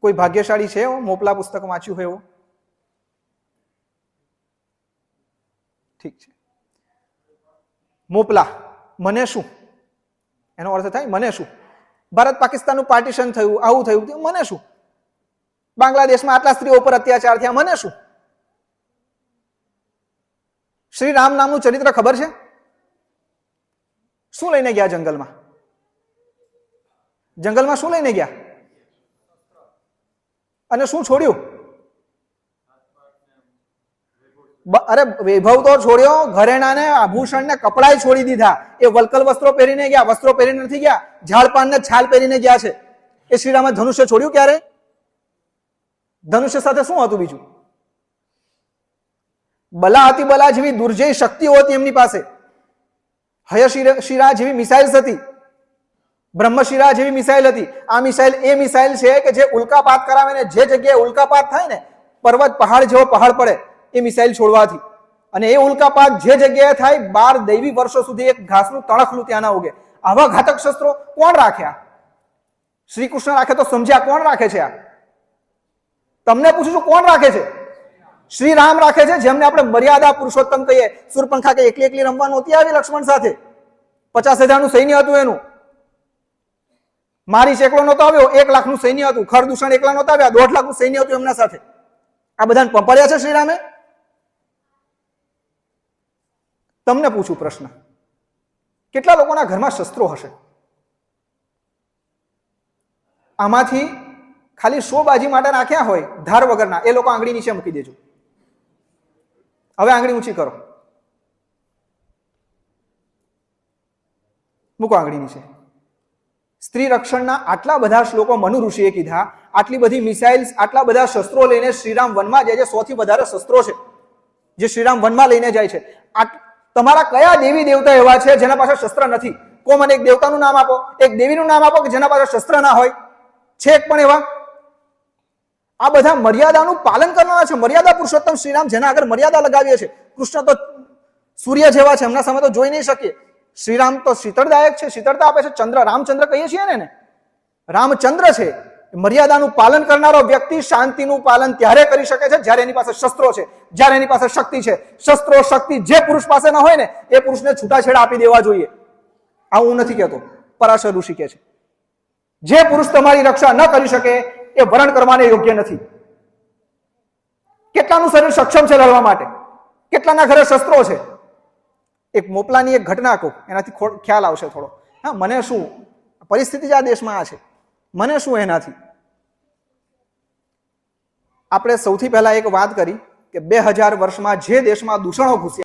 કોઈ ભાગ્યશાળી છે એવો મોપલા પુસ્તક વાંચ્યું હોય એવો? ઠીક છે. મોપલા, મને શું? એનો અર્થ થાય, મને શું? ભારત પાકિસ્તાનનું પાર્ટીશન થયું, આવું થયું મને શું? બાંગ્લાદેશમાં આટલા સ્ત્રીઓ પર અત્યાચાર થયા, મને શું? શ્રી રામ નામનું ચરિત્ર ખબર છે? શું લઈને ગયા જંગલમાં? જંગલમાં શું લઈને ગયા? અને શું છોડ્યું? અરે વૈભવ તો છોડ્યો, ઘરેણાને, આભૂષણને આભૂષણ કપડાય છોડી દીધા. એ વલકલ વસ્ત્રો પહેરીને ગયા, વસ્ત્રો પહેરીને નથી ગયા ઝાડપાન ને છાલ પહેરીને ગયા છે. એ શ્રીરામે ધનુષ્ય છોડ્યું ક્યારે? ધનુષ્ય સાથે શું હતું બીજું? બલા હતી બલા જેવી દુર્જય શક્તિઓ હતી એમની પાસે. હય શિરા જેવી મિસાઇલ્સ હતી. બ્રહ્મશિરા જેવી મિસાઇલ હતી. આ મિસાઇલ એ મિસાઇલ છે કે જે ઉલ્કાપાત કરાવે ને જે જગ્યાએ ઉલ્કાપાત થાય ને, પર્વત પહાડ જેવો પહાડ પડે, એ મિસાઇલ છોડવાથી. અને એ ઉલ્કાપાત જે જગ્યાએ થાય, બાર દૈવી વર્ષો સુધી એક ઘાસનું તણખલું ત્યાં ના ઉગે. આવા ઘાતક શસ્ત્રો કોણ રાખ્યા શ્રી કૃષ્ણ રાખે તો સમજ્યા, કોણ રાખે છે આ? તમને પૂછું છું, કોણ રાખે છે? શ્રી રામ રાખે છે, જેમને આપણે મર્યાદા પુરુષોત્તમ કહીએ. સુરપંખા કે એકલી એકલી રમવાનું હતી આવી લક્ષ્મણ સાથે. પચાસ હજારનું સૈન્ય હતું એનું. મારી એકલો નહોતો આવ્યો, એક લાખનું સૈન્ય હતું, ખરદૂષણ એકલા નહોતા આવ્યા, દોઢ લાખનું સૈન્ય હતું એમના સાથે. આ બધાને પંપાડ્યા છે શ્રીરામે? તમને પૂછું પ્રશ્ન. કેટલા લોકોના ઘરમાં શસ્ત્રો હશે? આમાંથી ખાલી સો બાજી માટે નાખ્યા હોય, ધાર વગરના, એ લોકો આંગળી નીચે મૂકી દેજો. હવે આંગળી ઊંચી કરો. મૂકો આંગળી નીચે. સ્ત્રી રક્ષણના આટલા બધા શ્લોકો મનુ ઋષિએ કીધા, આટલી બધી મિસાઇલ્સ, આટલા બધા શસ્ત્રો લઈને શ્રીરામ વનમાં જાય છે સૌથી વધારે શસ્ત્રો છે, જે શ્રીરામ વનમાં લઈને જાય છે. તમારા કયા દેવી દેવતા એવા છે જેના પાસે શસ્ત્ર નથી? કો મને એક દેવતાનું નામ આપો, એક દેવીનું નામ આપો કે જેના પાસે શસ્ત્ર ના હોય? છે એક પણ એવા? આ બધા મર્યાદાનું પાલન કરવાના છે, મર્યાદા પુરુષોત્તમ શ્રીરામ જેના આગળ મર્યાદા લગાવીએ છે કૃષ્ણ તો સૂર્ય જેવા છે, એમના સામે તો જોઈ નહીં શકીએ. શ્રીરામ તો શીતળદાયક છે, શીતળતા આપે છે, ચંદ્ર, રામચંદ્ર કહીએ છીએ ને રામચંદ્ર છે મર્યાદાનું પાલન કરનારો વ્યક્તિ શાંતિનું પાલન ત્યારે કરી શકે છે જ્યારે એની પાસે શસ્ત્રો છે, જ્યારે એની પાસે શક્તિ છે. શસ્ત્રો, શક્તિ જે પુરુષ પાસે ન હોય ને, એ પુરુષને છૂટાછેડા આપી દેવા જોઈએ. આ હું નથી કહેતો, પરાશર ઋષિ કે છે. જે પુરુષ તમારી રક્ષા ન કરી શકે, એ વરણ કરવાને યોગ્ય નથી. કેટલાનું શરીર સક્ષમ છે લડવા માટે? કેટલાના ઘરે શસ્ત્રો છે? એક મોપલાની એક ઘટના કહું, એનાથી ખ્યાલ આવશે થોડો. હા, મને શું? પરિસ્થિતિ જ આ દેશમાં આ છે. મને શું એનાથી? આપણે સૌથી પહેલા એક વાત કરી કે બે હજાર વર્ષમાં જે દેશમાં દૂષણો ઘૂસ્યા